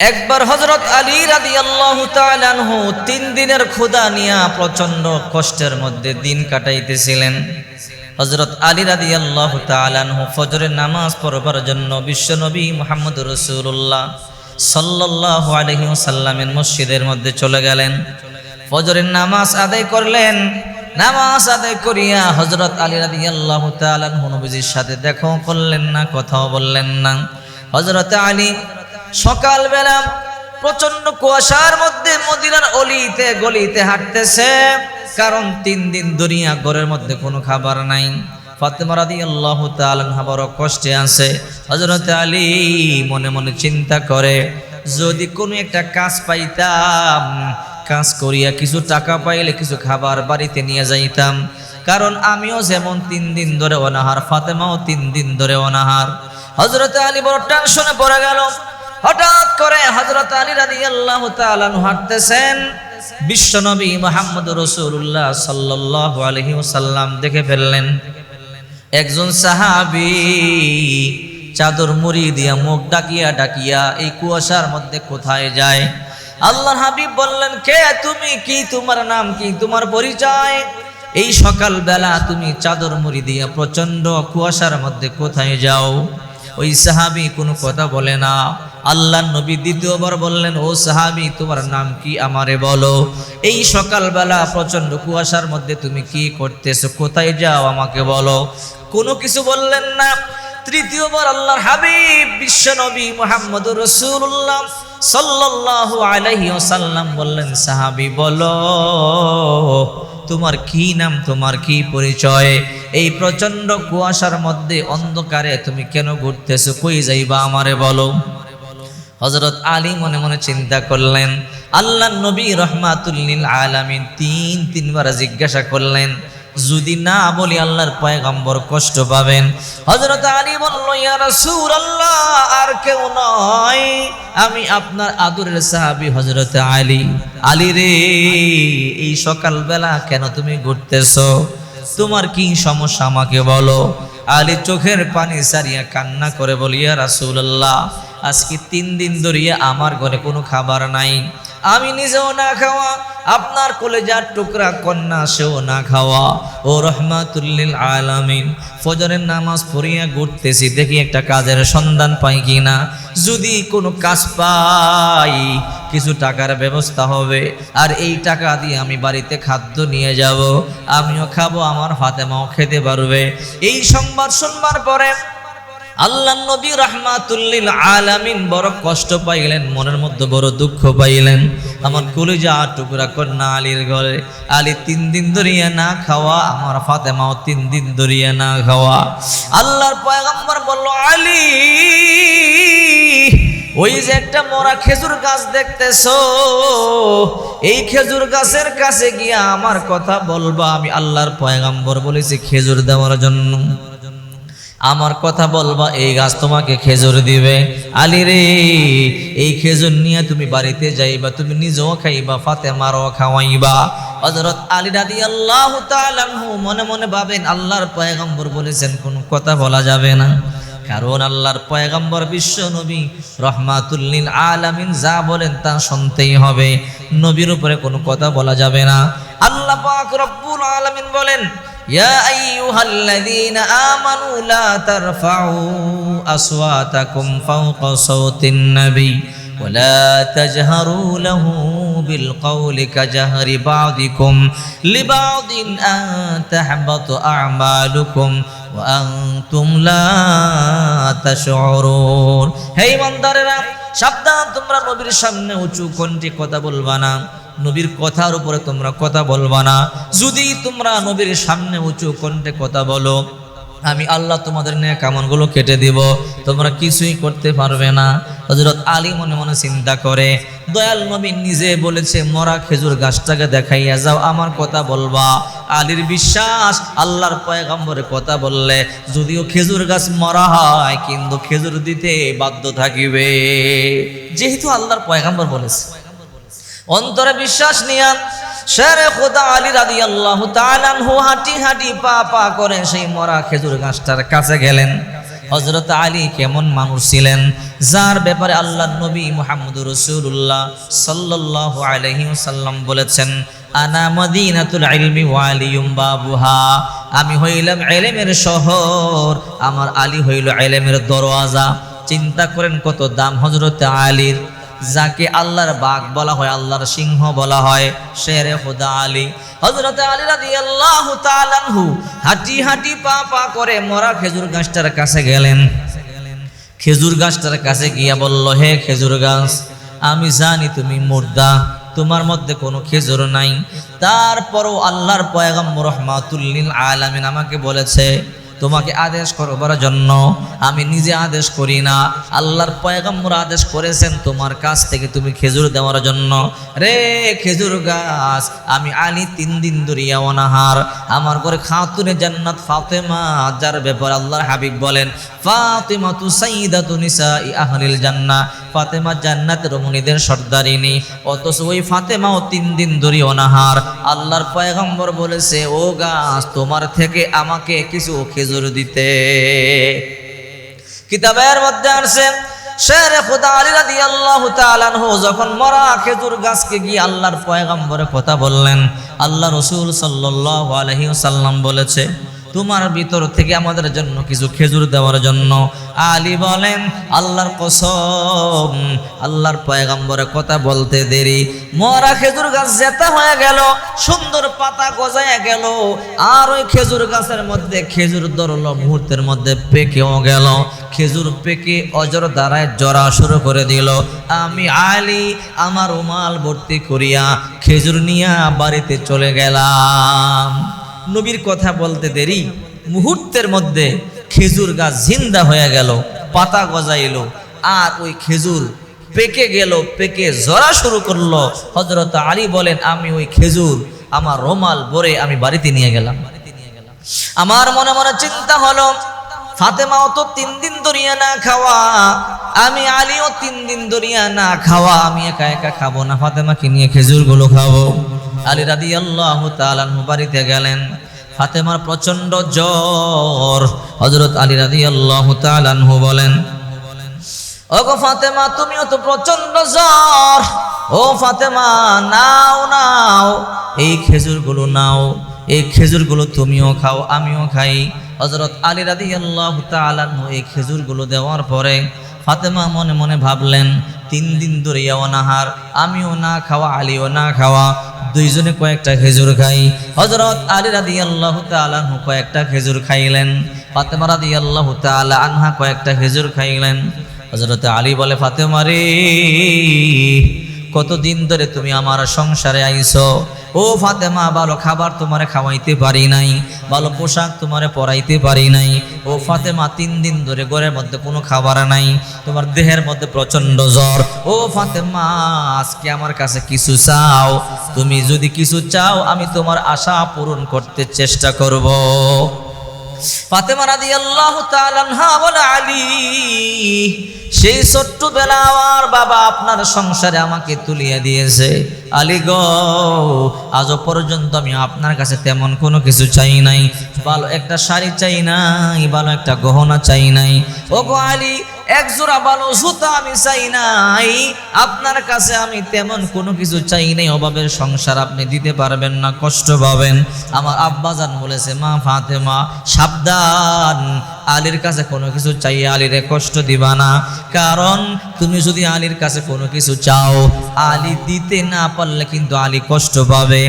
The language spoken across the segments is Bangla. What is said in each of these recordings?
একবার হজরত আলী রাদি আল্লাহ তিন দিনের ক্ষুদা নিয়া প্রচণ্ড কষ্টের মধ্যে দিন কাটাইতেছিলেন। হজরত আলী রাদি আল্লাহ তালানহু ফজরের নামাজ পড়বার জন্য বিশ্বনবী মোহাম্মদ রসুল্লাহ সাল্লাহ আলহি সাল্লামের মসজিদের মধ্যে চলে গেলেন। ফজরের নামাজ আদায় করলেন। নামাজ আদায় করিয়া হজরত আলী রাদি আল্লাহ তালানহু নবীজির সাথে দেখাও করলেন না, কথাও বললেন না। হজরত আলী সকালবেলা প্রচণ্ড কুয়াশার মধ্যে মদিনার অলিতে গলিতে হাঁটতেছে। কারণ তিন দিন দুনিয়া ঘরের মধ্যে কোনো খাবার নাই। ফাতেমা রাদি আল্লাহ তালানহা বড় কষ্টে আছে। হজরত আলী মনে মনে চিন্তা করে, যদি কোনো একটা কাজ পাইতাম, কাজ করিয়া কিছু টাকা পাইলে কিছু খাবার বাড়িতে নিয়ে যাইতাম। কারণ আমিও যেমন তিন দিন ধরে অনাহার, ফাতেমাও তিন দিন ধরে অনাহার। হজরত আলী বড় টেনশনে পড়ে গেল। হঠাৎ করে হজরত আলী রাদি আল্লাহ হাঁটতেছেন। বিশ্বনবী মোহাম্মদ রসুল্লাহ সাল্লাহ সাল্লাম দেখে ফেললেন, একজন সাহাবি চাদর মুড়ি দিয়া মুখ ডাকিয়া ডাকিয়া এই কুয়াশার মধ্যে কোথায় যায়? আল্লাহ হাবিব বললেন, কে তুমি? কি তোমার নাম? কি তোমার পরিচয়? এই সকাল বেলা তুমি চাদর মুড়ি দিয়া প্রচণ্ড কুয়াশার মধ্যে কোথায় যাও? ওই সাহাবি কোনো কথা বলে না। আল্লাহ নবী দ্বিতীয়বার বললেন, ও সাহাবি, তোমার নাম কি আমারে বলো? এই সকালবেলা প্রচণ্ড কুয়াশার মধ্যে তুমি কি করতেছো? কোথায় যাও আমাকে বলো? কোনো কিছু বললেন না। তৃতীয়বার আল্লাহর হাবিব, বিশ্ব নবী মোহাম্মদ রসুল্লাহ সাল্লাল্লাহু আলাইহি ওয়াসাল্লাম বললেন, সাহাবি, বলো, তোমার কি নাম, তোমার কি পরিচয়? এই প্রচণ্ড কুয়াশার মধ্যে অন্ধকারে তুমি কেন ঘুরতেছো? কই যাইবা আমারে বলো? হজরত আলী মনে মনে চিন্তা করলেন আল্লাহ নবী রহমাতুল্লিল আলামিন তিন তিনবার জিজ্ঞাসা করলেন, যদি না বলি আল্লাহর পয়গম্বর কষ্ট পাবেন? হজরত আলী বলল, ইয়া রাসূলুল্লাহ, আর কেউ নয়, আমি আপনার আদরের সাহাবী হজরত আলী। আলী রে, এই সকালবেলা কেন তুমি ঘুরতেছো? তোমার কি সমস্যা আমাকে বলো? আলী চোখের পানি সারিয়া কান্না করে বলিয়া রাসূলুল্লাহ আজকে তিন দিন ধরিয়া আমার ঘরে কোনো খাবার নাই। আমি নিজেও না খাওয়া, আপনার কলেজার টুকরা কন্যা সেও না খাওয়া। ও রহমাতুল্লিল আলামিন, ফজরের নামাজ পড়িয়া ঘুরতেছি, দেখি একটা কাজের সন্ধান পাই কিনা। যদি কোনো কাজ পাই, কিছু টাকার ব্যবস্থা হবে, আর এই টাকা দিয়ে আমি বাড়িতে খাদ্য নিয়ে যাব। আমিও খাব, আমার ফাতেমাও খেতে পারবে। এই সংবাদ শুনবার পরে আল্লাহ নবী রহমাতুল্লিল আলামিন বড় কষ্ট পাইলেন, মনের মধ্যে বড় দুঃখ পাইলেন। আমার কলিজা টুকরা কন্যা আলীর ঘরে, আলী তিন দিন ধরিয়া না খাওয়া, আমার ফাতেমাও তিন দিন ধরিয়া না খাওয়া। আল্লাহর পয়গম্বর বলল, আলী, ওই যে একটা মরা খেজুর গাছ দেখতেছো, এই খেজুর গাছের কাছে গিয়া আমার কথা বলবা। আমি আল্লাহর পয়গম্বর বলেছি, খেজুর দেওয়ার জন্য। আমার কথা বলবা, এই গাছ তোমাকে খেজুর দিবে। আলী রে, এই খেজুর নিয়ে তুমি বাড়িতে যাইবা, তুমি নিজেও খাইবা ফাতে মারো খাওয়াইবা। হজরত আলী রাদি আল্লাহ মনে মনে ভাবেন, আল্লাহর পয়গম্বর বলেছেন, কোনো কথা বলা যাবে না। কারণ আল্লাহর পয়গম্বর বিশ্ব নবী রহমাতুল্লিল আলামিন যা বলেন তা শুনতেই হবে। নবীর উপরে কোনো কথা বলা যাবে না। আল্লাহ পাক রব্বুল আলামিন বলেন يا أيها الذين آمنوا لا ترفعوا أصواتكم فوق صوت النبي ولا تجهروا له بالقول كجهر بعضكم لبعض أن تحبط أعمالكم وأنتم لا تشعرون هي মন্দারেরা সাবধান তোমরা নবীর সামনে উঁচু কণ্ঠে কথা বলবা না নবীর কথার উপরে তোমরা কথা বলবা না। যদি তোমরা নবীর সামনে উঁচু কণ্ঠে কথা বলো, আমি আল্লাহ তোমাদের নিয়ে কামনগুলো কেটে দিব। তোমরা কিছুই করতে পারবে না। হজরত আলী মনে মনে চিন্তা করে, দয়াল নবী নিজে বলেছে, মরা খেজুর গাছটাকে দেখাইয়া যাও, আমার কথা বলবা। আলীর বিশ্বাস, আল্লাহর পয়গম্বরের কথা বললে, যদিও খেজুর গাছ মরা হয়, কিন্তু খেজুর দিতে বাধ্য থাকিবে। যেহেতু আল্লাহর পয়গম্বর বলেছে। অন্তরে বিশ্বাস নিয়া শেরে খোদা আলী রাদি আল্লাহ তালানহু হাঁটি হাঁটি পা পা করে সেই মরা খেজুর গাছটার কাছে গেলেন। হজরত আলী কেমন মানুষ ছিলেন, যার ব্যাপারে আল্লাহ নবী মুহাম্মদ রসুল্লাহ সাল্লাহ আলহি সাল্লাম বলেছেন, আনা মদিনাতুল ইলমি ওয়ালিয়ুম বাবুহা। আমি হইলাম এলেমের শহর, আমার আলী হইল এলেমের দরওয়াজা। চিন্তা করেন কত দাম হজরত আলীর। যাকে আল্লাহর বাঘ বলা হয়, আল্লাহর সিংহ বলা হয় শেরে খুদা আলী। হজরত আলী রাদিয়াল্লাহু তাআলা আনহু হাঁটি হাঁটি পা পা করে মরা খেজুর গাছটার কাছে গেলেন। খেজুর গাছটার কাছে গিয়া বলল, হে খেজুর গাছ, আমি জানি তুমি মুর্দা, তোমার মধ্যে কোনো খেজুর নাই। তারপরও আল্লাহর পয়গম্বর রহমাতুল্লিল আলামিন আমাকে বলেছে তোমাকে আদেশ করবার জন্য আমি নিজে আদেশ করি না। আল্লাহর পয়গম্বর আদেশ করেছেন তোমার কাছ থেকে তুমি খেজুর দেওয়ার জন্য। রে খেজুর গাছ, আমি আলী তিন দিন ধরিয়া অনাহার। আমার ঘরে খাতুনে জান্নাত ফাতেমা, যার ব্যাপার আল্লাহর হাবিব বলেন ফাতেমা তু সাইদা তু নিসা আহলিল জান্না। ফাতেমা জান্নাত রমণীদের সর্দারিনী, অথচ ওই ফাতেমাও তিন দিন ধরে অনাহার। আল্লাহর পয়গম্বর বলেছে, ও গাছ, তোমার থেকে আমাকে কিছু খেজুর দিতে। কিতাবের মধ্যে আসে শের খুদা আলী রাদিয়াল্লাহু তাআলা আনহু যখন মরা খেজুর গিয়ে আল্লাহর বললেন, আল্লাহ রসুল সাল্লাহ সাল্লাম বলেছে তোমার ভিতর থেকে আমাদের জন্য কিছু খেজুর দেওয়ার জন্য। আলী বলেন, আল্লাহর কসম, আল্লাহর পয়গম্বরে কথা বলতে দেরি। মরা খেজুর গাছ জেতা হয়ে গেল, সুন্দর পাতা গজায় গেল, আর ওই খেজুর গাছের মধ্যে খেজুর ধরলো, মুহূর্তের মধ্যে পেকেও গেল। খেজুর পেকে অজর দ্বারায় জরা শুরু করে দিল। আমি আলী, আমার উমাল ভর্তি করিয়া খেজুর নিয়া বাড়িতে চলে গেলাম। নবীর কথা বলতে দেরি। মুহূর্তের মধ্যে খেজুর গাছ জিন্দা হয়ে গেল, পাতা গজাইল, আর ওই খেজুর পেকে গেল, পেকে জরা শুরু করল। হজরত আলী বলেন, আমি ওই খেজুর আমার রোমাল বরে আমি বাড়িতে নিয়ে গেলাম। আমার মনে মনে চিন্তা হলো, ফাতেমাও তো তিন দিন ধরিয়া না খাওয়া, আমি আলীও তিন দিন ধরিয়া না খাওয়া, আমি একা একা খাব না, ফাতেমাকে নিয়ে খেজুরগুলো খাব। আলী রাদি আল্লাহ তালানহু বাড়িতে গেলেন। ফাতেমার প্রচণ্ড জ্বর। হজরত আলী রাদি আল্লাহ তালানহু বলেন, ওগো ফাতেমা, তুমিও তো প্রচণ্ড জ্বর। ও ফাতেমা, নাও নাও। এই খেজুরগুলো নাও। এই খেজুরগুলো তুমিও খাও, আমিও খাই। হজরত আলী রাদি আল্লাহ তালানহু এই খেজুরগুলো দেওয়ার পরে ফাতেমা মনে মনে ভাবলেন, তিন দিন ধরে অনাহার, আমিও না খাওয়া, আলিও না খাওয়া, দুইজনে কয়েকটা খেজুর খাই। হজরত আলী রাদি আল্লাহ তালু কয়েকটা খেজুর খাইলেন, ফাতেমা রাদি আল্লাহ তালা আনহা কয়েকটা খেজুর খাইলেন। হজরত আলী বলে, ফাতেমা রে কতদিন ধরে তুমি আমার সংসারে আইছো? ও ফাতেমা, ভালো খাবার তোমারে খাওয়াইতে পারি নাই, ভালো পোশাক তোমারে পরাইতে পারি নাই। ও ফাতেমা, তিন দিন ধরে ঘরের মধ্যে কোনো খাবার নাই, তোমার দেহের মধ্যে প্রচণ্ড জ্বর। ও ফাতেমা, আজকে আমার কাছে কিছু চাও, তুমি যদি কিছু চাও, আমি তোমার আশা পূরণ করতে চেষ্টা করব। ফাতেমা আনহা বলে, আলী, সেই ছোট্ট বেলা আমার বাবা আপনার সংসারে আমাকে তুলিয়ে দিয়েছে। আলী গো, আজও পর্যন্ত আমি আপনার কাছে তেমন কোনো কিছু চাই নাই। ভালো একটা শাড়ি চাই নাই, ভালো একটা গহনা চাই নাই। ও গো আলী এক জোড়া ভালো জুতা আমি চাই নাই। আপনার কাছে আমি তেমন কোনো কিছু চাই নাই, অভাবের সংসার আপনি দিতে পারবেন না, কষ্ট পাবেন। আমার আব্বাজান বলেছে, মা ফাতেমা, সাবধান, আলীর কাছে কোনো কিছু চাই আলীরে কষ্ট দিবা না। কারণ তুমি যদি আলীর কাছে কোনো কিছু চাও, আলী দিতে না পারলে কিন্তু আলী কষ্ট পাবে।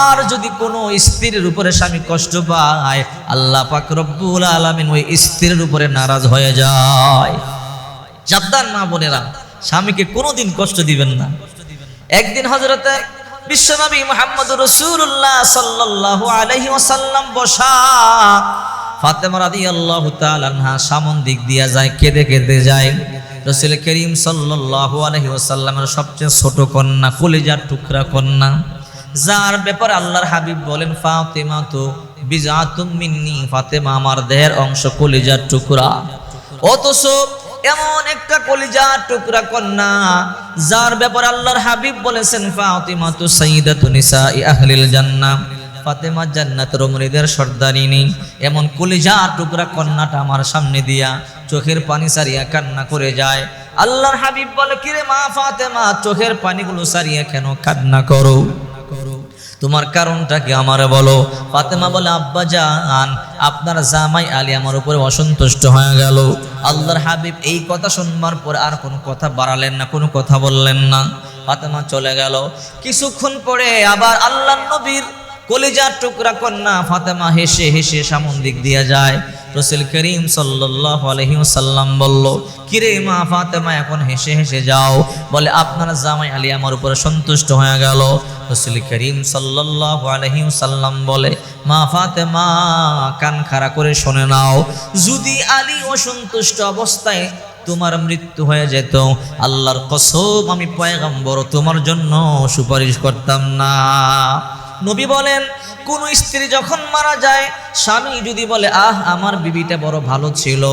আর যদি কোনো স্ত্রীর উপরে স্বামী কষ্ট পায়, আল্লাহ পাক রব্বুল আলামিন ওই স্ত্রীর উপরে নারাজ হয়ে যায়। সাবধান মা বোনেরা, স্বামীকে কোনোদিন কষ্ট দিবেন না। একদিন হজরতে বিশ্বনবী মোহাম্মদ রসুল্লাহ সাল্লাল্লাহু আলাইহি ওয়াসাল্লাম বসা আনহা সামন দিক যায়, কেঁদে কেঁদে যায়। সবচেয়ে ছোট কন্যা টুকরা কন্যা, যার ব্যাপারে আল্লাহর হাবিব বলেন ফাতেমা তো বিজাতুম মিন্নি, ফাতেমা আমার দেহের অংশ কলিজার টুকরা। অথচ এমন একটা কলিজার টুকরা কন্যা, যার ব্যাপারে আল্লাহর হাবিব বলেছেন ফাতিমা তু সাইয়্যিদাতু নিসাই আহলিল জান্নাহ। ফাতেমা জান্নাত রমণীদের সর্দারিনী, এমন কলিজা টুকরা কন্যাটা আমার সামনে দিয়া চোখের পানি সারিয়া কান্না করে যায়। আল্লাহর হাবিব বলে, কিরে মা ফাতেমা, চোখের পানিগুলো সারিয়া কেন কান্না করো? তোমার কারণটা কি আমারে বলো? ফাতেমা বলে, আব্বা যান আপনার জামাই আলী আমার উপরে অসন্তুষ্ট হয়ে গেল। আল্লাহর হাবিব এই কথা শুনবার পর আর কোনো কথা বাড়ালেন না, কোনো কথা বললেন না। ফাতেমা চলে গেল। কিছুক্ষণ পরে আবার আল্লাহ নবীর কলিজার টুকরা কন্যা ফাতেমা হেসে হেসে সামন দিক দিয়ে যায়। রসুল করিম আলহিমসাল্লাম বলল, কিরে মা ফাতেমা, এখন হেসে হেসে যাও। বলে, আপনার জামাই আলী আমার উপরে সন্তুষ্ট হয়ে গেল। রসুল করিম সাল্লাহ আলহিমসাল্লাম বলে, মা ফাতেমা, কান খাড়া করে শোনে নাও। যদি আলী অসন্তুষ্ট অবস্থায় তোমার মৃত্যু হয়ে যেত, আল্লাহর কসম আমি পয়গম্বর তোমার জন্য সুপারিশ করতাম না। নবী বলেন কোন স্ত্রী যখন মারা যায়, স্বামী যদি বলে, আহ, আমার বিবিটা বড় ভালো ছিল।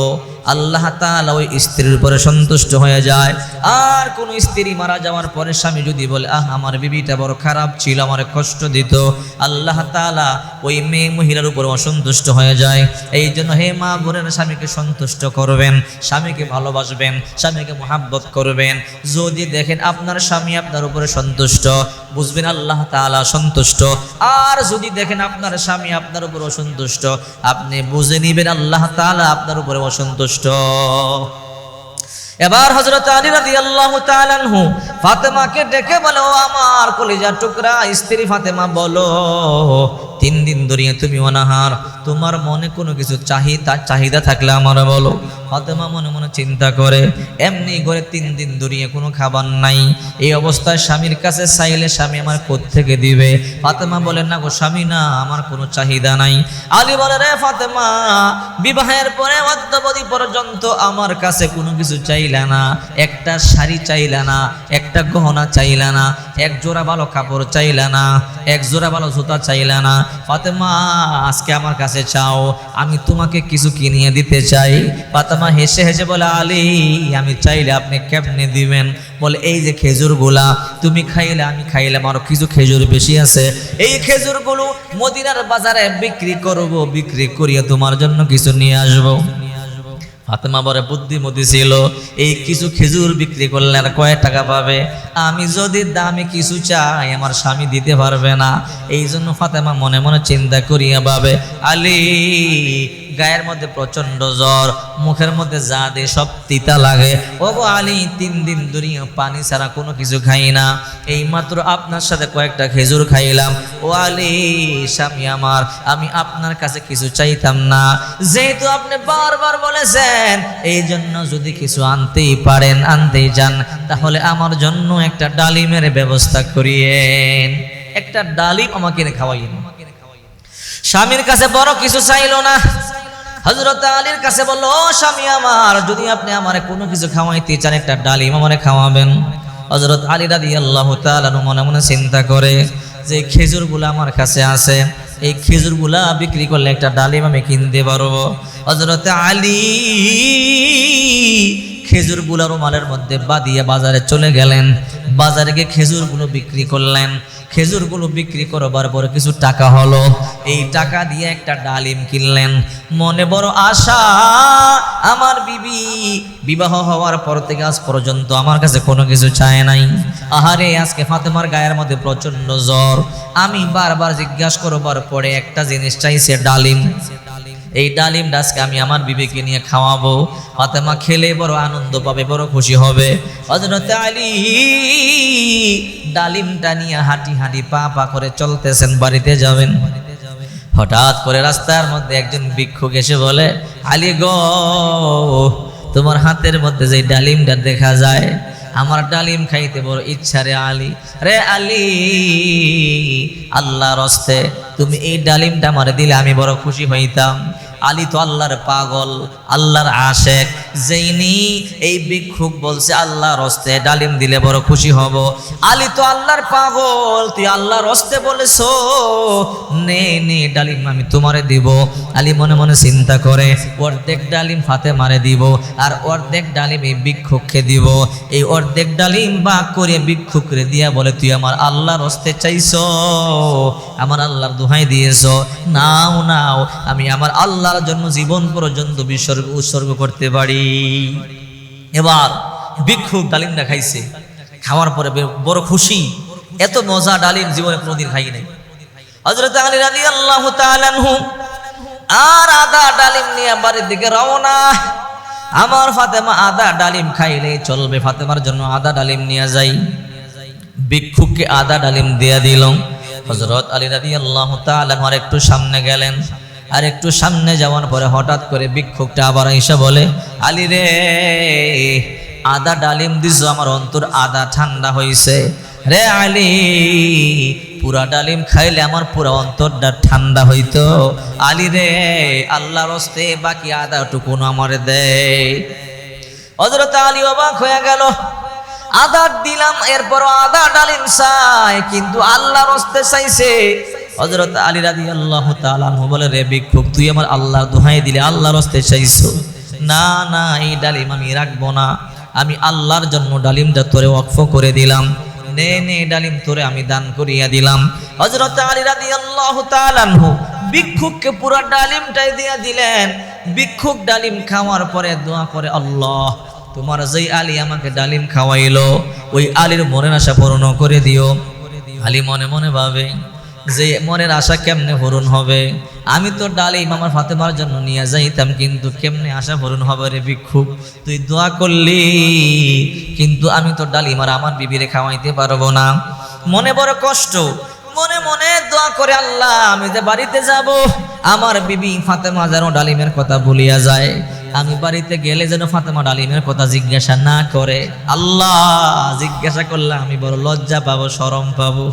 আল্লাহ তাআলা ওই স্ত্রীর উপরে সন্তুষ্ট হয়ে যায়। আর কোন স্ত্রী মারা যাওয়ার পরে স্বামী যদি বলে, আহ, আমার বিবিটা বড় খারাপ ছিল, আমার কষ্ট দিত। আল্লাহ তাআলা ওই মেয়ে মহিলার উপর অসন্তুষ্ট হয়ে যায়। এই জন্য হে মা বোনের, স্বামীকে সন্তুষ্ট করবেন, স্বামীকে ভালোবাসবেন, স্বামীকে মোহাব্বত করবেন। যদি দেখেন আপনার স্বামী আপনার উপরে সন্তুষ্ট, বুঝবেন আল্লাহ তাআলা সন্তুষ্ট। আর যদি দেখেন আপনার স্বামী আপনার উপর অসন্তুষ্ট। আপনি বুঝে নিবেন আল্লাহ তালা আপনার উপরে অসন্তুষ্ট। এবার হজরত আলী রাজি আল্লাহ তালানহু ফাতেমাকে ডেকে বলো আমার কলিজার টুকরা, স্ত্রী ফাতেমা, বলো, তিন দিন ধরিয়ে তুমি অনাহার তোমার মনে কোনো কিছু চাহিদা চাহিদা থাকলে আমার বলো। ফাতেমা মনে মনে চিন্তা করে, এমনি ঘরে তিন দিন ধরিয়ে কোনো খাবার নাই। এই অবস্থায় স্বামীর কাছে চাইলে স্বামী আমার থেকে দিবে? ফাতেমা বলে, না গো স্বামী, না, আমার কোনো চাহিদা নাই। আলী বলে, রে ফাতেমা, বিবাহের পরে অদ্যবধি পর্যন্ত আমার কাছে কোনো কিছু চাইলা না। একটা শাড়ি চাইলা না, একটা গহনা চাইলা না, এক জোড়া ভালো কাপড় চাইলা না, এক জোড়া ভালো জুতা চাইলা না। ফাতেমা, আজকে আমার কাছে চাও, আমি তোমাকে কিছু কিনিয়ে দিতে চাই। ফাতেমা হেসে হেসে বলে, আলী, আমি চাইলে আপনি কেমনে দিবেন? বলে, এই যে খেজুরগুলা, তুমি খাইলে আমি খাইলাম, আরও কিছু খেজুর বেশি আছে। এই খেজুরগুলো মদিনার বাজারে বিক্রি করব, বিক্রি করিয়া তোমার জন্য কিছু নিয়ে আসব। ফাতেমা বরে বুদ্ধিমতি ছিল, এই কিছু খেজুর বিক্রি করলে আর কয়েক টাকা পাবে? আমি যদি দামি কিছু চাই, আমার স্বামী দিতে পারবে না। এই জন্য ফাতেমা মনে মনে চিন্তা করিয়া পাবে আলী গায়ের মধ্যে প্রচণ্ড জ্বর, মুখের মধ্যে যা দে সব তিতা লাগে। ও গো আলী, তিন দিন ধরিয়া পানি ছাড়া কোনো কিছু খাই না। এই মাত্র আপনার সাথে কয়েকটা খেজুর খাইলাম। ও আলী, স্বামী আমার, আমি আপনার কাছে কিছু চাইতাম না। যেহেতু আপনি বারবার বলেছেন এই জন্য যদি কিছু আনতেই পারেন, আনতেই যান, তাহলে আমার জন্য একটা ডালিমের ব্যবস্থা করিয়েন। একটা ডালিম আমাকে এনে খাওয়াইন স্বামীর কাছে বড় কিছু চাইলো না। হজরত আলীর কাছে বলল স্বামী আমার, যদি আপনি আমার কোনো কিছু খাওয়াইতে চান, একটা ডালিম আমারে খাওয়াবেন। হজরত আলী রাদি আল্লাহ তালু মনে মনে চিন্তা করে যে, খেজুরগুলো আমার কাছে আছে, এই খেজুরগুলা বিক্রি করলে একটা ডালিম আমি কিনতে পারব। হজরত আলী খেজুরগুলো রুমালের মধ্যে বাদিয়ে বাজারে চলে গেলেন। বাজারে গিয়ে খেজুরগুলো বিক্রি করলেন। খেজুরগুলো বিক্রি করবার পরে কিছু টাকা হলো। এই টাকা দিয়ে একটা ডালিম কিনলেন। মনে বড় আশা। আমার বিবি বিবাহ হওয়ার পর থেকে আজ পর্যন্ত আমার কাছে কোনো কিছু চায় নাই। আহারে, আজকে ফাতেমার গায়ের মধ্যে প্রচণ্ড জ্বর। আমি বারবার জিজ্ঞাসা করবার পরে একটা জিনিস চাইছে, ডালিম। এই ডালিম ডাসকে আমি আমার বিবেকে নিয়ে খাওয়াবো। ফাতেমা খেলে বড় আনন্দ পাবে, বড় খুশি হবে। হযরত আলী ডালিমটা নিয়ে হাঁটি হাঁটি পা পা করে চলতেছেন, বাড়িতে যাবেন। হঠাৎ করে রাস্তার মধ্যে একজন ভিক্ষুক এসে বলে, আলী গো, তোমার হাতের মধ্যে যে ডালিমটা দেখা যায় আমার ডালিম খাইতে বড় ইচ্ছা রে আলী। রে আলী, আল্লাহর রস্তে তুমি এই ডালিমটা আমার দিলে আমি বড় খুশি হইতাম। আলী তো আল্লাহর পাগল, আল্লাহর আশেক। যেইনি এই ভিক্ষুক বলছে, আল্লাহর হস্তে ডালিম দিলে বড় খুশি হব। আলী তো আল্লাহর পাগল, তুই আল্লাহর হস্তে বলেছ, নে নে, ডালিম আমি তোমারে দিব। আলী মনে মনে চিন্তা করে, অর্ধেক ডালিম ফাতে মারে দিব, আর অর্ধেক ডালিম এই ভিক্ষুককে দিব। এই অর্ধেক ডালিম বা করে ভিক্ষুকরে দিয়া বলে, তুই আমার আল্লাহর হস্তে চাইছ, আমার আল্লাহর দোহাই দিয়েছ। নাও নাও, আমি আমার আল্লাহর জন্য জীবন পর্যন্ত বিসর্গ উৎসর্গ করতে পারি। এবার ভিক্ষুক ডালিমটা খাইছে খাওয়ার পরে বড় খুশি। এত মজা ডালিম জীবনে কোনোদিন খাই নাই। হজরত আলী রাজি আল্লাহ আর আদা ডালিম নিয়ে বাড়ির দিকে রওনা। আমার ফাতেমা আদা ডালিম খাইলে চলবে, ফাতেমার জন্য আদা ডালিম নিয়ে যাই। ভিক্ষুককে আদা ডালিম দিয়া দিল। হজরত আলী রাজি আল্লাহ আর একটু সামনে গেলেন। আর একটু সামনে যাওয়ার পরে হঠাৎ করে ভিক্ষুকটা আবার এসে বলে, আলী রে, আদা ডালিম দিস আমার অন্তর আদা ঠান্ডা হইছে। রে আলী, পুরা ডালিম খাইলে আমার পুরা অন্তরটা ঠান্ডা হইতো। আলী রে, আল্লাহর হস্তে বাকি আদাটুকুন আমার দেয় হজরত আলী অবাক হয়ে গেল। আদার দিলাম এরপর আদা ডালিম চাই, কিন্তু আল্লাহর হস্তে চাইছে। হজরত আলী রাদি আল্লাহ তালানহু বলে, রে ভিক্ষুক, তুই আমার আল্লাহর দোহাই দিলে আল্লাহর হস্তে চাইছো? না না, এই ডালিম আমি রাখব না। আমি আল্লাহর জন্য ডালিমটা তোরে ওয়াকফ করে দিলাম। নে নে ডালিম তোরে আমি দান করিয়া দিলাম। হজরত আলী রাদি আল্লাহ তালানহু ভিক্ষুককে পুরো ডালিমটাই দিয়া দিলেন। ভিক্ষুক ডালিম খাওয়ার পরে দোয়া করে, আল্লাহ, তোমার যেই আলী আমাকে ডালিম খাওয়াইলো, ওই আলীর মনের আশা পূরণ করে দিও। আলী মনে মনে ভাবে যে মনের আশা কেমনে পূরণ হবে? আমি তো ডালিম আমার ফাতেমার জন্য নিয়ে যাইতাম, কিন্তু কেমনে আশা পূরণ হবে রে ভিক্ষুক তুই দোয়া করলি, কিন্তু আমি তো ডালিম আর আমার বিবিরে খাওয়াইতে পারব না। মনে বড় কষ্ট। মনে মনে দোয়া করে, আল্লাহ, আমি যে বাড়িতে যাব, আমার বিবি ফাতেমা যেন ডালিমের কথা ভুলিয়া যায়। আমি বাড়িতে গেলে যেন ফাতেমা ডালিমের কথা জিজ্ঞাসা না করে। আল্লাহ, জিজ্ঞাসা করলে আমি বড় লজ্জা পাবো, শরম পাবো।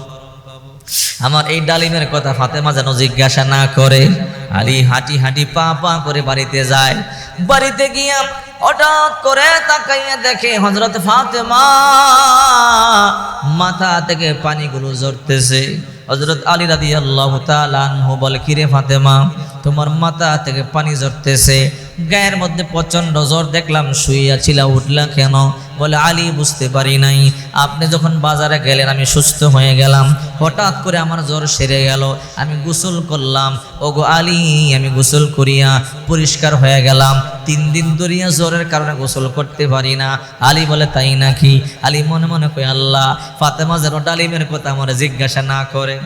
আমার এই ডালিমের কথা ফাতেমা যেন জিজ্ঞাসা না করে। আলী হাঁটি হাঁটি পা পা করে বাড়িতে যায়। বাড়িতে গিয়া হঠাৎ করে তাকাইয়া দেখে হজরত ফাতেমা মাথা থেকে পানিগুলো ঝরতেছে। হজরত আলী রাদি আল্লাহ তালু বলে, কিরে ফাতেমা, তোমার মাথা থেকে পানি ঝরতেছে। গায়ের মধ্যে প্রচণ্ড জ্বর দেখলাম, শুইয়া ছিলা উঠলা কেন? বলে, আলী, বুঝতে পারি নাই। আপনি যখন বাজারে গেলেন, আমি সুস্থ হয়ে গেলাম। হঠাৎ করে আমার জ্বর সেরে গেল। আমি গোসল করলাম। ও গো আলী, আমি গোসল করিয়া পরিষ্কার হয়ে গেলাম। তিন দিন ধরিয়া জ্বরের কারণে গোসল করতে পারি না। আলী বলে, তাই নাকি? আলী মনে মনে কই আল্লাহ, ফাতেমা যেন ডালিমের কথা আমার জিজ্ঞাসা না করে।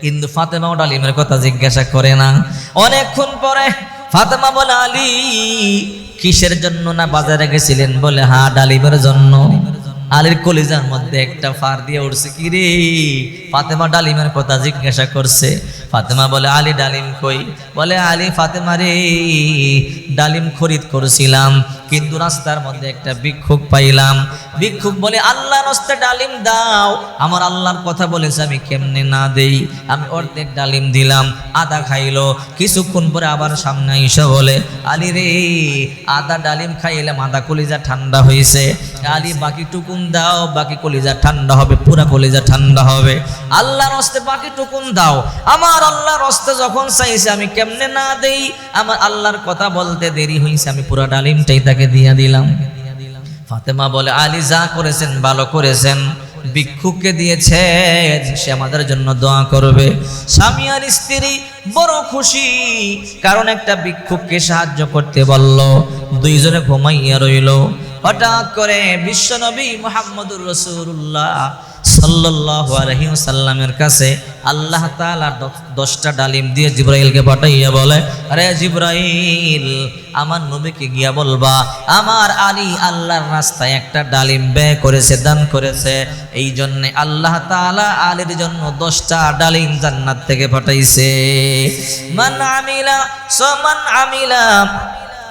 কিন্তু ফাতেমাও ডালিমের কথা জিজ্ঞাসা করে না। অনেকক্ষণ পরে ফাতেমা বলে, আলী, কিসের জন্য না বাজারে গেছিলেন? বলে, হা, ডালিমের জন্য। আলীর কলিজার মধ্যে একটা ফার দিয়ে উঠছে। কি রে? ফাতেমা ডালিমের কথা জিজ্ঞাসা করছে। ফাতেমা বলে, আলী, ডালিম কই? বলে, আলী, ফাতেমা রে, ডালিম খরিদ করেছিলাম। কিন্তু রাস্তার মধ্যে একটা ভিক্ষুক পাইলাম। ভিক্ষুক বলে, আল্লাহ নস্তে ডালিম দাও। আমার আল্লাহর কথা বলেছে, আমি কেমনে না দেই? আমি অর্ধেক ডালিম দিলাম, আদা খাইলো। কিছুক্ষণ পরে আবার সামনে এসে বলে, আলী রে, আদা ডালিম খাইলাম, আদা কলিজা ঠান্ডা হয়েছে আলি বাকি টুকুন দাও, বাকি কলিজা ঠান্ডা হবে, পুরা কলিজা ঠান্ডা হবে। আল্লাহর হস্তে বাকি টুকুন দাও। আমার আল্লাহর হস্তে যখন চাইছে, আমি কেমনে না দেই? আমার আল্লাহর কথা বলতে দেরি হয়েছে আমি পুরা ডালিমটাই তাকে দিয়া দিলাম। ফাতেমা বলে, আলী যা করেছেন, ভালো করেছেন। ভিক্ষুককে দিয়েছেন, সে আমাদের জন্য দোয়া করবে। স্বামী আর স্ত্রী বড় খুশি, কারণ একটা ভিক্ষুককে সাহায্য করতে বলল। দুইজনে ঘুমাইয়া রইল। হঠাৎ করে বিশ্বনবী মোহাম্মদুর রসুল্লাহ সাল্লাল্লাহু আলাইহি কাছে আল্লাহ তাআলা দশটা ডালিম দিয়ে জিব্রাইলকে পাঠাইয়া বলে, আরে জিব্রাইল, আমার নবীকে গিয়া বলবা, আমার আলী আল্লাহর রাস্তায় একটা ডালিম ব্যয় করেছে, দান করেছে। এই জন্যে আল্লাহ তাআলা আলীর জন্য দশটা ডালিম জান্নাত থেকে পাঠাইছে। মান আমিলা, সমান আমিলা।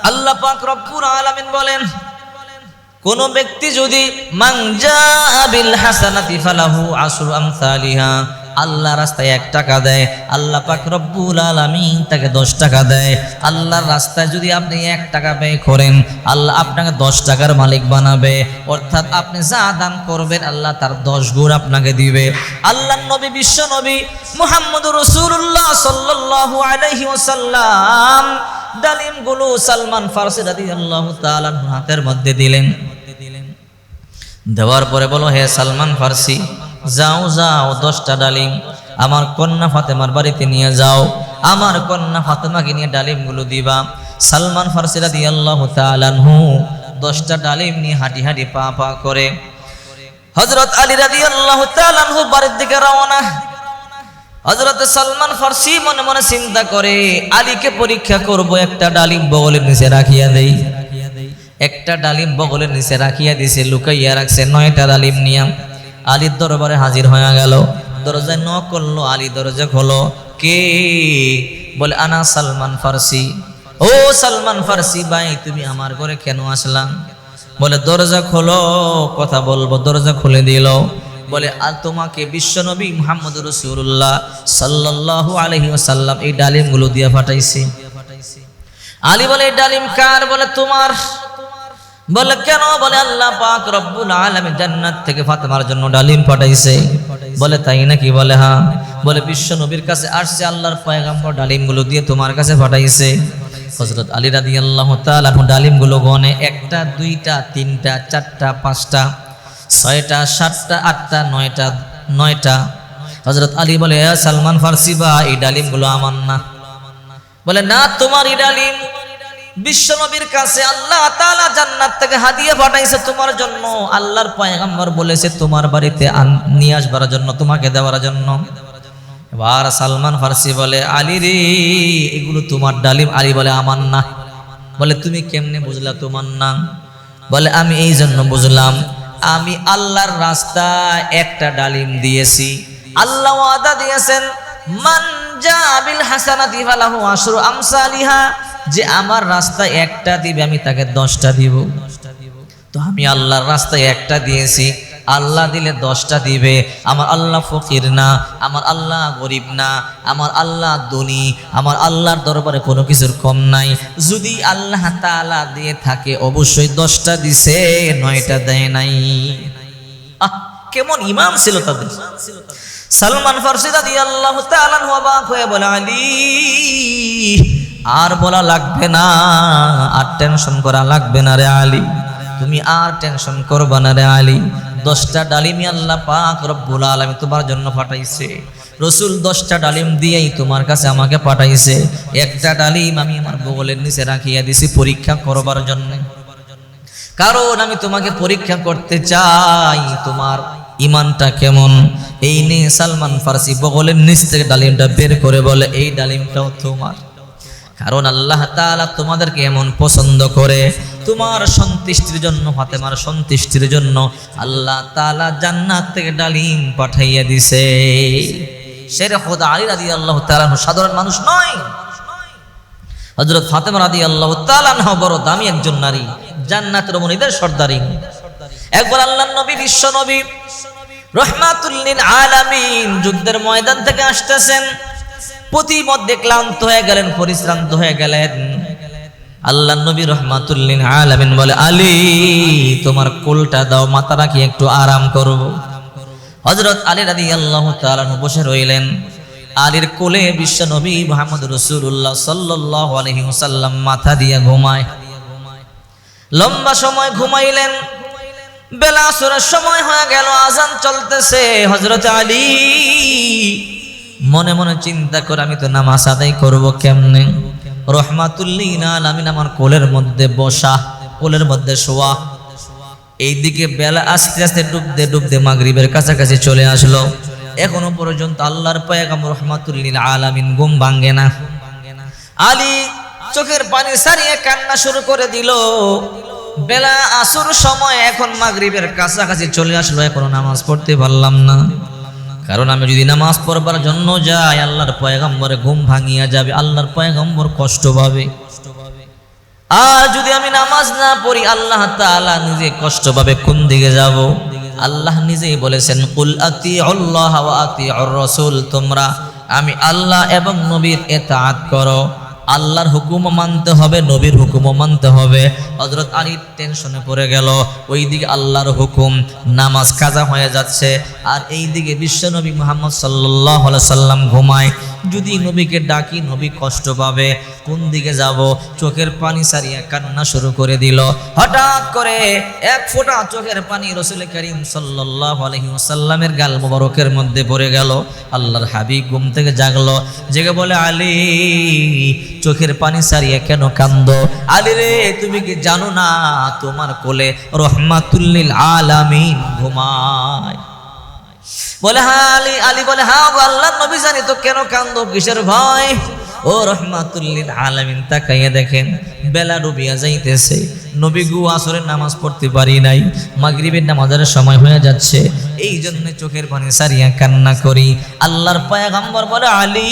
আল্লাহ পাক রব্বুল আলামিন বলেন কোন ব্যক্তি যদি মাংজা আল্লাহ রাস্তায় এক টাকা দেয়, আল্লাহ পাক রব্বুল আলামিন তাকে দশ টাকা দেয়। আল্লাহর রাস্তায় যদি আপনি এক টাকা ব্যয় করেন, আল্লাহ আপনাকে দশ টাকার মালিক বানাবে। অর্থাৎ আপনি যা দান করবেন, আল্লাহ তার দশ গুণ আপনাকে দিবে। আল্লাহ নবী, বিশ্ব নবী মুহাম্মদ রসুল্লাহ সাল্লাল্লাহু আলাইহি ওয়াসাল্লাম ডালিমগুলো সালমান ফারসি রাদিয়াল্লাহু তাআলা হাতের মধ্যে দিলেন। দেওয়ার পরে বলো, হে সালমান ফার্সি, যাও যাও, দশটা ডালিম আমার কন্যা ফাতেমার বাড়িতে নিয়ে যাও। আমার কন্যা ফাতেমাকে নিয়ে ডালিমগুলো দিবা। সালমান ফার্সি রাদি আল্লাহ তালানহু দশটা ডালিম নিয়ে হাঁটি হাঁটি পা পা করে। হজরত আলী রাদি আল্লাহ তালানহু বাড়ির দিকে রওনা। হজরত সালমান ফার্সি মনে মনে চিন্তা করে, আলীকে পরীক্ষা করব, একটা ডালিম বগলের নিচে রাখিয়া দেই। একটা ডালিম বগলের নিচে রাখিয়া দিছে, লুকাইয়া রাখছে, নয়টা ডালিম নিয়া আলীর দরবারে হাজির হয়ে গেল। দরজায় ন করল, আলী দরজা খোলো। কে? বলে, আনা সালমান ফার্সি। ও সালমান ফার্সি, ভাই, তুমি আমার ঘরে কেন আসলাম বলে, দরজা খোলো, কথা বলব, দরজা খুলে দিল। বলে, আর তোমাকে বিশ্বনবী মুহাম্মদ রসুল্লাহ সাল্লাল্লাহু আলহি সাল্লাম এই ডালিমগুলো দিয়ে পাঠাইছি। আলী বলে, এই ডালিম কার? বলে, তোমার বলে, কেন? বলে, আল্লাহ পাক রব্বুল আলামিন জান্নাত থেকে ফাতেমার জন্য ডালিম পাঠাইছে। বলে, তাই নাকি? বলে হ্যাঁ। বলে, বিশ্ব নবীর কাছে আসছে, আল্লাহর পয়গাম্বর ডালিমগুলো দিয়ে তোমার কাছে পাঠাইছে। হযরত আলী রাদিয়াল্লাহু তাআলা ডালিমগুলো গনে একটা, দুইটা, তিনটা, চারটা, পাঁচটা, ছয়টা, সাতটা, আটটা, নয়টা নয়টা। হযরত আলী বলে, "এ সালমান ফার্সি বা এই ডালিমগুলো আমার না। বলে, না তোমার এই ডালিম। বিশ্বনবীর কাছে আল্লাহ তাআলা জান্নাত থেকে হাদিয়া পাঠাইছে তোমার জন্য। আল্লাহর পয়গম্বর বলেছে, তোমার বাড়িতে নিয়ে আসবার জন্য, তোমাকে দেওয়ার জন্য। এবার সালমান ফার্সি বলে, আলী রে, এগুলো তোমার ডালিম। আলী বলে, আমার না। বলে, তুমি কেমনে বুঝলা তোমার না? বলে, আমি এই জন্য বুঝলাম, আমি আল্লাহর রাস্তা একটা ডালিম দিয়েছি। আল্লাহ আদা দিয়েছেন, মান জাবিল হাসানাতি ফালাহু আশরু আমসালিহা। যে আমার রাস্তায় একটা দিবে, আমি তাকে দশটা দিব। তো আমি আল্লাহর রাস্তায় একটা দিয়েছি। আল্লাহ দিলে দশটা দিবে। আমার আল্লাহ ফকির না, আমার আল্লাহ গরিব না, আমার আল্লাহ ধনী, আমার আল্লাহর দরবারে কোনো কিছুর কম নাই। যদি আল্লাহ তাআলা দিয়ে থাকে, অবশ্যই দশটা দিছে, নয়টা দেয় নাই। কেমন ইমাম ছিল তাদের। সালমান ফারসি রাদি আল্লাহ অবাক হয়ে বলে, আলী আর বলা লাগবে না, আর টেনশন করা লাগবে না রে আলী। তুমি আর টেনশন করবা না রে আলী। দশটা ডালিমি আল্লাহ পাক রব্বুল আলামিন তোমার জন্য পাঠাইছে। রসুল দশটা ডালিম দিয়েই তোমার কাছে আমাকে পাঠাইছে। একটা ডালিম আমি আমার বগলের নিচে রাখিয়া দিছি পরীক্ষা করবার জন্য। কারণ আমি তোমাকে পরীক্ষা করতে চাই, তোমার ইমানটা কেমন? এই নিয়ে সালমান ফার্সি বগলের নিচ থেকে ডালিমটা বের করে বলে, এই ডালিমটাও তোমার। কারণ আল্লাহ তালা তোমাদেরকে এমন পছন্দ করে। তোমার সন্তুষ্টির জন্য, ফাতেমার সন্তুষ্টির জন্য আল্লাহ তালা জান্নাত থেকে ডালিম পাঠাইয়া দিছে। শের খোদা আলী রাদি আল্লাহ তাআলা সাধারণ মানুষ নয়। হজরত ফাতেমা রাদি আল্লাহ তাআলা বড় দামি একজন নারী, জান্নাতের রমণীদের সর্দারি। একবার আল্লাহ নবী, বিশ্ব নবী রহমাতুল্লিন আলামিন যুদ্ধের ময়দান থেকে আসতেছেন। প্রতিমধ্যে ক্লান্ত হয়ে গেলেন, পরিশ্রান্ত হয়ে গেলেন। আল্লাহ নবী রহমাতুল্লিন আলামিন বলে, আলী, তোমার কোলটা দাও, মাথা রাখি একটু আরাম করো। হজরত আলী রাদি আল্লাহ তালানু বসে রইলেন। আলীর কোলে বিশ্ব নবী মোহাম্মদ রসুল্লাহ সাল্লাহ আলহি সাল্লাম মাথা দিয়ে ঘুমায়। লম্বা সময় ঘুমাইলেন। বেলা সময় হয়ে গেল আজান চলতেছে। হজরত আলী মনে মনে চিন্তা করে আমি তো নামাজ আদায় করব কেমনে? রহমাতুল্লিন আলামিন আমার কোলের মধ্যে বসা, কোলের মধ্যে শোয়া। এইদিকে বেলা আস্তে আস্তে ডুবতে ডুবতে মাগরিবের কাছাকাছি চলে আসলো। এখনও পর্যন্ত আল্লাহর পয়গাম রহমাতুল্লিল আলামিন ঘুম ভাঙ্গে না। আলী চোখের পানি সারিয়ে কান্না শুরু করে দিল। বেলা আসর সময় এখন মাগরিবের কাছাকাছি চলে আসলো, এখনও নামাজ পড়তে পারলাম না। কারণ আমি যদি নামাজ পড়বার জন্য যাই, আল্লাহর পয়গম্বরে ঘুম ভাঙিয়া যাবে, আল্লাহর পয়গম্বর কষ্ট পাবে। আর যদি আমি নামাজ না পড়ি, আল্লাহ তাআলা নিজে কষ্ট পাবে, কোন দিকে যাব? আল্লাহ নিজেই বলেছেন, কুল আতি আল্লাহ আতি রসুল তোমরা, আমি আল্লাহ এবং নবীর এতাআত করো। আল্লাহর হুকুম মানতে হবে, নবীর হুকুমও মানতে হবে। হজরত আলী টেনশনে পড়ে গেল। ওই দিকে আল্লাহর হুকুম, নামাজ কাজা হয়ে যাচ্ছে। আর এই দিকে বিশ্বনবী মোহাম্মদ সাল্লাহ সাল্লাম ঘুমায়। যদি নবীকে ডাকি, নবী কষ্ট পাবে। কোন দিকে যাব? চোখের পানি সারিয়া কান্না শুরু করে দিল। হঠাৎ করে এক ফোঁটা চোখের পানি রসুল করিম সাল্লাহ আলহিমসাল্লামের গাল মোবারকের মধ্যে পড়ে গেল। আল্লাহর হাবিব ঘুম থেকে জাগলো। জেগে বলে, আলী, চোখের পানি সারিয়া কেন কান্দ? আলী রে, তুমি কি জানো না তোমার কোলে রহমাতুল্লিল আলামিন ঘুমায়? বলে হ্যাঁ আলী আলী বলে হ্যাঁ আল্লাহ নবী জানি তো কেন কান্দ কিসের ভয়? ও রহমাতুল্লিল আলামিন, তাকাইয়া দেখেন, বেলা ডুবিয়া যাইতেছে। নবী গু আসরের নামাজ পড়তে পারি নাই, মাগরিবের নামাজের সময় হয়ে যাচ্ছে। এই জন্য চোখের পানি সারিয়া কান্না করি। আল্লাহর পয়গাম্বর বলে, আলী,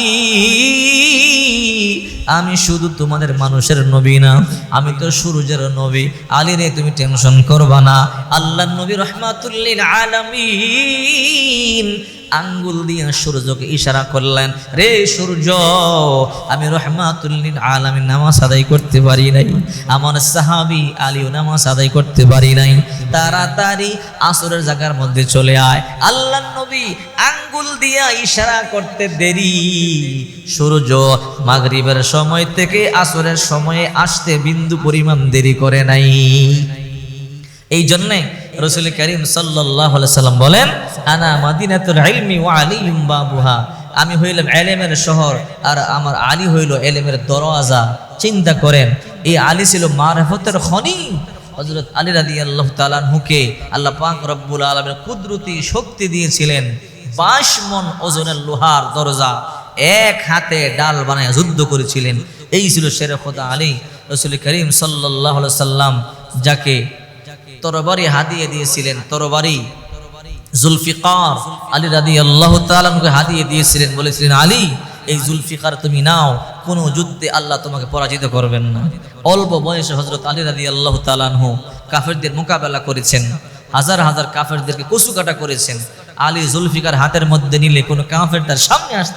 আমি শুধু তোমাদের মানুষের নবী না, আমি তো সূর্যের নবী। আলী রে, তুমি টেনশন করবা না। আল্লাহ নবী রহমাতুল্লিল আলামিন আঙ্গুল দিয়ে সূর্যকে ইশারা করলেন, রে সূর্য, আমি রহমাতুল্লিল আলামিন নামাজ আদায় করতে পারি নাই। আমার সাহাবি আলীও নামাজ আদায় করতে পারি নাই। তাড়াতাড়ি আসরের জায়গার মধ্যে চলে আয়। আল্লাহ নবী আঙ্গুল দিয়া ইশারা করতে দেরি। সূর্য মাগরিবের সময় থেকে আসরের সময়ে আসতে বিন্দু পরিমাণ দেরি করে নাই। এই জন্যে রসুল করিম সাল্লাহ সাল্লাম বলেন, আনা মাদিনাতুল ইলমি ওয়া আলিম বাবুহা। আমি হইলাম এলেমের শহর, আর আমার আলী হইল এলেমের দরওয়াজা। চিন্তা করেন, এই আলী ছিল মারফতের খনি। হজরত আলী রাদি আল্লাহ তালানহুকে আল্লাহ পাক রব্বুল আলমের কুদরতি শক্তি দিয়েছিলেন। বাইশ মন ওজনের লোহার দরজা, এক হাতে ডাল বানায় যুদ্ধ করেছিলেন। এই ছিল শেরে খোদা আলী, রসুল করিম সাল্লাহ সাল্লাম, যাকে তরবারি হাদিয়ে দিয়েছিলেন, তরবারি। জুলফিকার আলী রাদি আল্লাহ তালকে হাদিয়ে দিয়েছিলেন, বলেছিলেন, আলী, এই জুলফিকার তুমি নাও, কোনো যুদ্ধে আল্লাহ তোমাকে পরাজিত করবেন না। অল্প বয়সে হজরত আলী রাদি আল্লাহ তালানহু কাফেরদের মোকাবেলা করেছেন, হাজার হাজার কাফেরদেরকে কচু কাটা করেছেন। আলী জুলফিকার হাতের মধ্যে নিলে কোনো কাফের তার সামনে আসতে